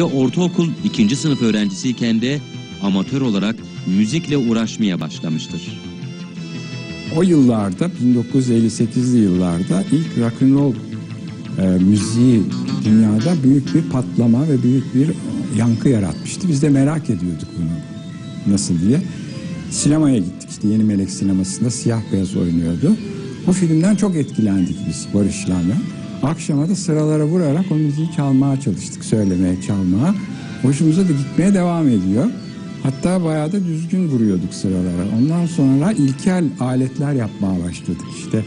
ve ortaokul ikinci sınıf öğrencisiyken de amatör olarak müzikle uğraşmaya başlamıştır. O yıllarda 1958'li yıllarda ilk rock and roll e, müziği dünyada büyük bir patlama ve büyük bir yankı yaratmıştı. Biz de merak ediyorduk bunu nasıl diye. Sinemaya gittik işte Yeni Melek sinemasında siyah beyaz oynuyordu. O filmden çok etkilendik biz Barış'la. Akşama da sıralara vurarak o müziği çalmaya çalıştık. Söylemeye, çalmaya. Hoşumuza da gitmeye devam ediyor. Hatta bayağı da düzgün vuruyorduk sıralara. Ondan sonra ilkel aletler yapmaya başladık. İşte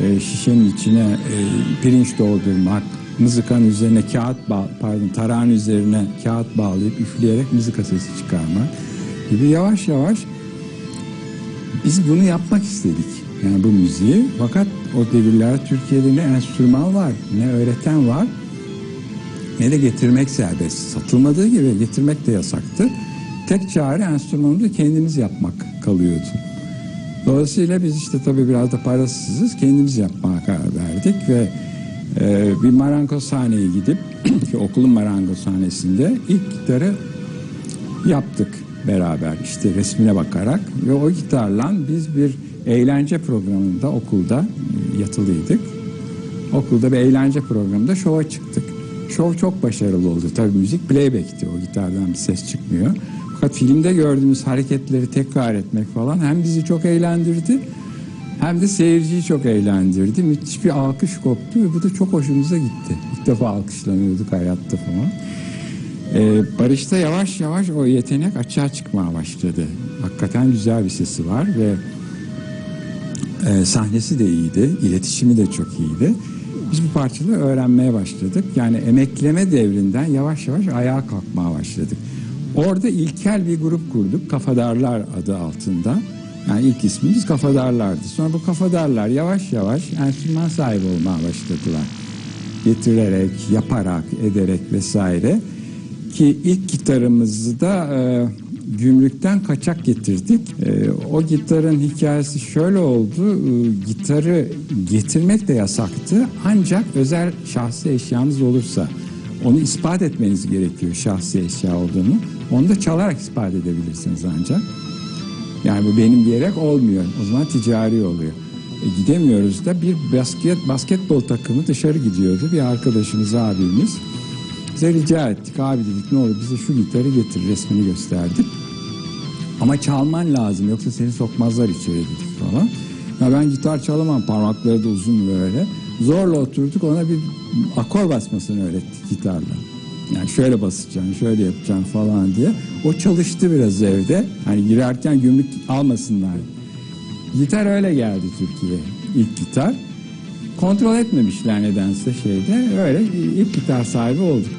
e, şişenin içine e, pirinç doldurmak, mızıkanın üzerine kağıt bağ, pardon tarağın üzerine kağıt bağlayıp üfleyerek mızıka sesi çıkarmak gibi yavaş yavaş biz bunu yapmak istedik. Yani bu müziği. Fakat o devirlerde Türkiye'de ne enstrüman var, ne öğreten var, ne de getirmek serbest. Satılmadığı gibi getirmek de yasaktı. Tek çare enstrümanı da kendimiz yapmak kalıyordu. Dolayısıyla biz işte tabii biraz da parasızız. Kendimiz yapmaya karar verdik ve e, bir marangozhaneye gidip ki okulun marangozhanesinde ilk gitarı yaptık beraber işte resmine bakarak ve o gitarla biz bir eğlence programında okulda e, yatılıydık. Okulda bir eğlence programında şova çıktık. Şov çok başarılı oldu. Tabii müzik playback'ti. O gitardan bir ses çıkmıyor. Fakat filmde gördüğümüz hareketleri tekrar etmek falan hem bizi çok eğlendirdi hem de seyirciyi çok eğlendirdi. Müthiş bir alkış koptu ve bu da çok hoşumuza gitti. İlk defa alkışlanıyorduk hayatta falan. Ee, Barış'ta yavaş yavaş o yetenek açığa çıkmaya başladı. Hakikaten güzel bir sesi var ve e, sahnesi de iyiydi, iletişimi de çok iyiydi. Biz bu parçaları öğrenmeye başladık. Yani emekleme devrinden yavaş yavaş ayağa kalkmaya başladık. Orada ilkel bir grup kurduk. Kafadarlar adı altında. Yani ilk ismimiz Kafadarlardı. Sonra bu Kafadarlar yavaş yavaş enstrüman sahibi olmaya başladılar. Getirerek, yaparak, ederek vesaire. Ki ilk gitarımızı da e, gümrükten kaçak getirdik. E, o gitarın hikayesi şöyle oldu. E, gitarı getirmek de yasaktı. Ancak özel şahsi eşyanız olursa onu ispat etmeniz gerekiyor şahsi eşya olduğunu. Onu da çalarak ispat edebilirsiniz ancak. Yani bu benim diyerek olmuyor. O zaman ticari oluyor. E, gidemiyoruz da bir basket basketbol takımı dışarı gidiyordu. Bir arkadaşımız abimiz. Bize rica ettik. Abi dedik ne olur bize şu gitarı getir resmini gösterdik. Ama çalman lazım yoksa seni sokmazlar içeri dedik falan. Ya ben gitar çalamam parmakları da uzun böyle. Zorla oturduk ona bir akor basmasını öğrettik gitarla. Yani şöyle basacaksın, şöyle yapacaksın falan diye. O çalıştı biraz evde. Hani girerken gümrük almasınlar. Gitar öyle geldi Türkiye'ye. ilk gitar. Kontrol etmemişler nedense şeyde. Öyle ilk gitar sahibi olduk.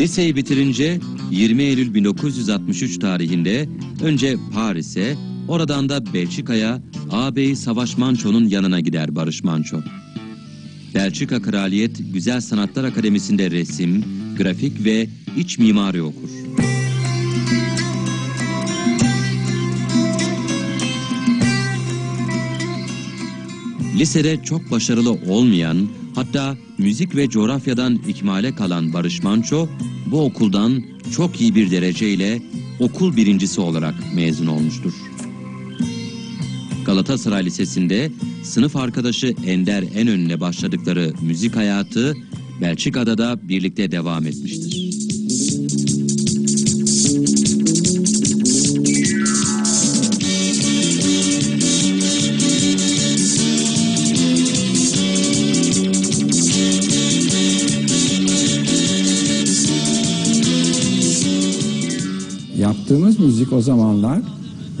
Liseyi bitirince 20 Eylül 1963 tarihinde önce Paris'e, oradan da Belçika'ya ağabeyi Savaş Manço'nun yanına gider Barış Manço. Belçika Kraliyet Güzel Sanatlar Akademisi'nde resim, grafik ve iç mimari okur. Lisede çok başarılı olmayan, hatta müzik ve coğrafyadan ikmale kalan Barış Manço, bu okuldan çok iyi bir dereceyle okul birincisi olarak mezun olmuştur. Galatasaray Lisesi'nde sınıf arkadaşı Ender en önüne başladıkları müzik hayatı Belçika'da da birlikte devam etmiştir. Yaptığımız müzik o zamanlar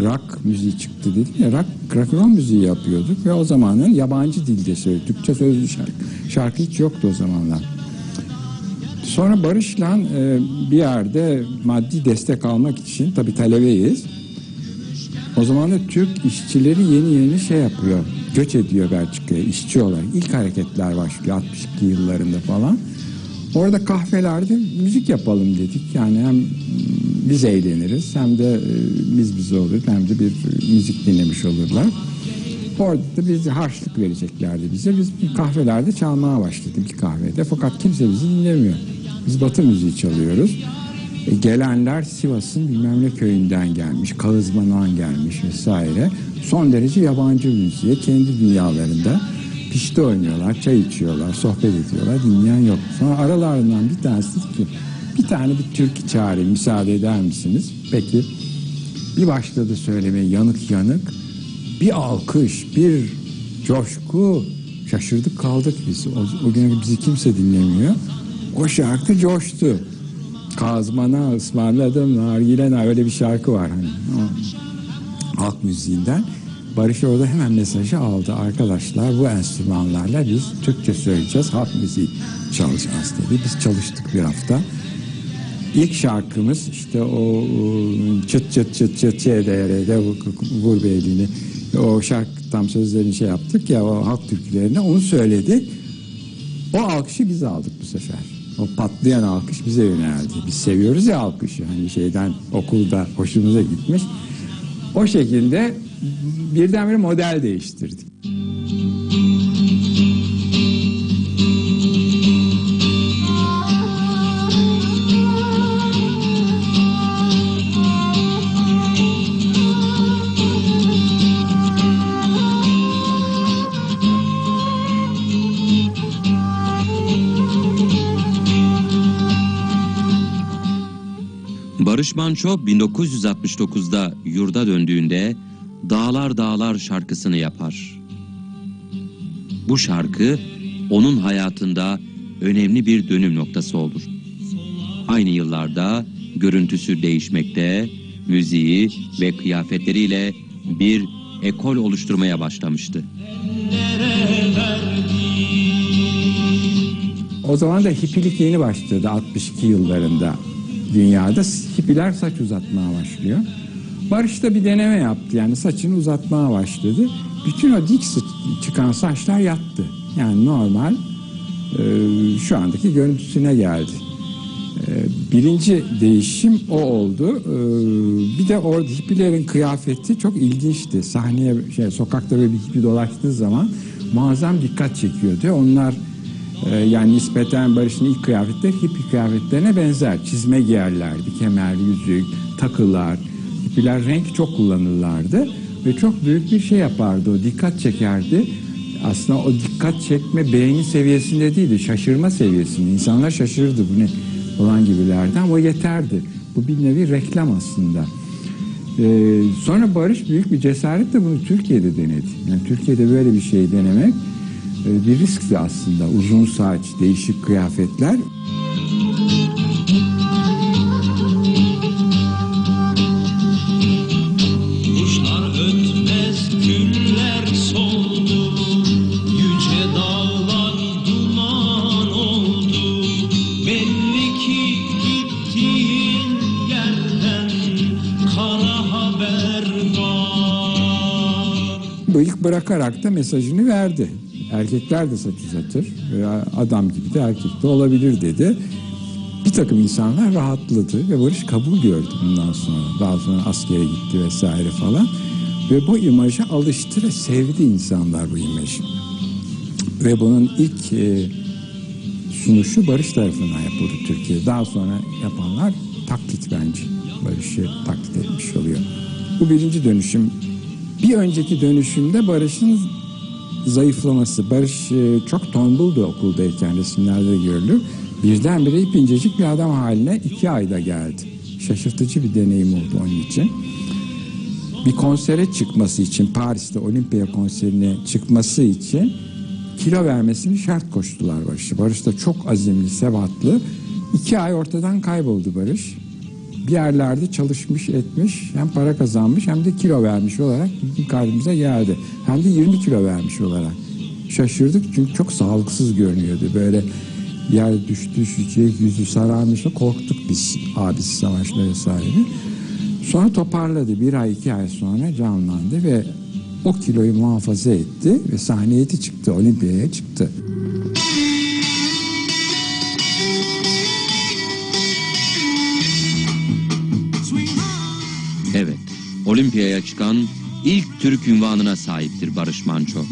rock müziği çıktı dedik ya rock, rock roll müziği yapıyorduk ve o zamanın yabancı dilde söylüyorduk. Türkçe sözlü şarkı, şarkı hiç yoktu o zamanlar. Sonra Barış'la e, bir yerde maddi destek almak için tabii talebeyiz. O zaman da Türk işçileri yeni yeni şey yapıyor. Göç ediyor Belçika'ya işçi olarak. İlk hareketler başlıyor 62 yıllarında falan. Orada kahvelerde müzik yapalım dedik. Yani hem biz eğleniriz hem de e, biz bize olur hem de bir müzik dinlemiş olurlar. Orada da bizi harçlık vereceklerdi bize. Biz kahvelerde çalmaya başladık bir kahvede. Fakat kimse bizi dinlemiyor. Biz batı müziği çalıyoruz. E, gelenler Sivas'ın bilmem ne köyünden gelmiş, Kağızman'dan gelmiş vesaire. Son derece yabancı müziğe kendi dünyalarında pişti oynuyorlar, çay içiyorlar, sohbet ediyorlar, dinleyen yok. Sonra aralarından bir tanesi ki bir tane bir türkü çağırayım müsaade eder misiniz? Peki bir başladı söylemeye yanık yanık. Bir alkış, bir coşku. Şaşırdık kaldık biz. O, o gün bizi kimse dinlemiyor. O şarkı coştu. Kazmana ısmarladım nargile öyle bir şarkı var hani. O, halk müziğinden. Barış orada hemen mesajı aldı. Arkadaşlar bu enstrümanlarla biz Türkçe söyleyeceğiz, halk müziği çalacağız dedi. Biz çalıştık bir hafta. İlk şarkımız işte o, çıt çıt çıt çıt çeyrede vur beylini o şarkı tam sözlerini şey yaptık ya o halk türkülerine onu söyledik. O alkışı biz aldık bu sefer. O patlayan alkış bize yöneldi. Biz seviyoruz ya alkışı. Hani şeyden okulda hoşumuza gitmiş. O şekilde birdenbire model değiştirdik. Barış Manço 1969'da yurda döndüğünde Dağlar Dağlar şarkısını yapar. Bu şarkı onun hayatında önemli bir dönüm noktası olur. Aynı yıllarda görüntüsü değişmekte, müziği ve kıyafetleriyle bir ekol oluşturmaya başlamıştı. O zaman da hippilik yeni başladı 62 yıllarında dünyada. Hippiler saç uzatmaya başlıyor. Barış da bir deneme yaptı. Yani saçını uzatmaya başladı. Bütün o dik çıkan saçlar yattı. Yani normal e, şu andaki görüntüsüne geldi. E, birinci değişim o oldu. E, bir de orada hippilerin kıyafeti çok ilginçti. Sahneye şey sokakta böyle bir hippi dolaştığı zaman muazzam dikkat çekiyordu. Onlar ee, yani nispeten Barış'ın ilk kıyafetleri hippi kıyafetlerine benzer. Çizme giyerlerdi, kemer, yüzük, takılar. Hippiler renk çok kullanırlardı ve çok büyük bir şey yapardı o, dikkat çekerdi. Aslında o dikkat çekme beğeni seviyesinde değildi, şaşırma seviyesinde. İnsanlar şaşırdı bu ne falan gibilerden. O yeterdi. Bu bir nevi reklam aslında. Ee, sonra Barış büyük bir cesaretle bunu Türkiye'de denedi. Yani Türkiye'de böyle bir şey denemek bir riskti aslında. Uzun saç, değişik kıyafetler. Kuşlar ötmez, güller soldu, yüce dağlar duman oldu. Belli ki gittiğin yerden kara haber var. Bıyık bırakarak da mesajını verdi. Erkekler de saç uzatır. Adam gibi de erkek de olabilir dedi. Bir takım insanlar rahatladı ve Barış kabul gördü bundan sonra. Daha sonra askere gitti vesaire falan. Ve bu imaja alıştı ve sevdi insanlar bu imajı. Ve bunun ilk e, sunuşu Barış tarafından yapıldı Türkiye'de. Daha sonra yapanlar taklit bence. Barış'ı taklit etmiş oluyor. Bu birinci dönüşüm. Bir önceki dönüşümde Barış'ın zayıflaması. Barış e, çok tombuldu okuldayken resimlerde görülür. Birdenbire ipincecik bir adam haline iki ayda geldi. Şaşırtıcı bir deneyim oldu onun için. Bir konsere çıkması için Paris'te Olimpiya konserine çıkması için kilo vermesini şart koştular Barış'ı. Barış da çok azimli, sebatlı. İki ay ortadan kayboldu Barış. Bir yerlerde çalışmış etmiş hem para kazanmış hem de kilo vermiş olarak bizim karşımıza geldi. Hem de 20 kilo vermiş olarak. Şaşırdık çünkü çok sağlıksız görünüyordu. Böyle yer düştü, düşecek, yüzü sararmış. Korktuk biz abisi savaşla vesaire. Sonra toparladı. Bir ay iki ay sonra canlandı ve o kiloyu muhafaza etti ve sahneye çıktı. Olimpiyaya çıktı. Çıkan ilk Türk ünvanına sahiptir Barış Manço.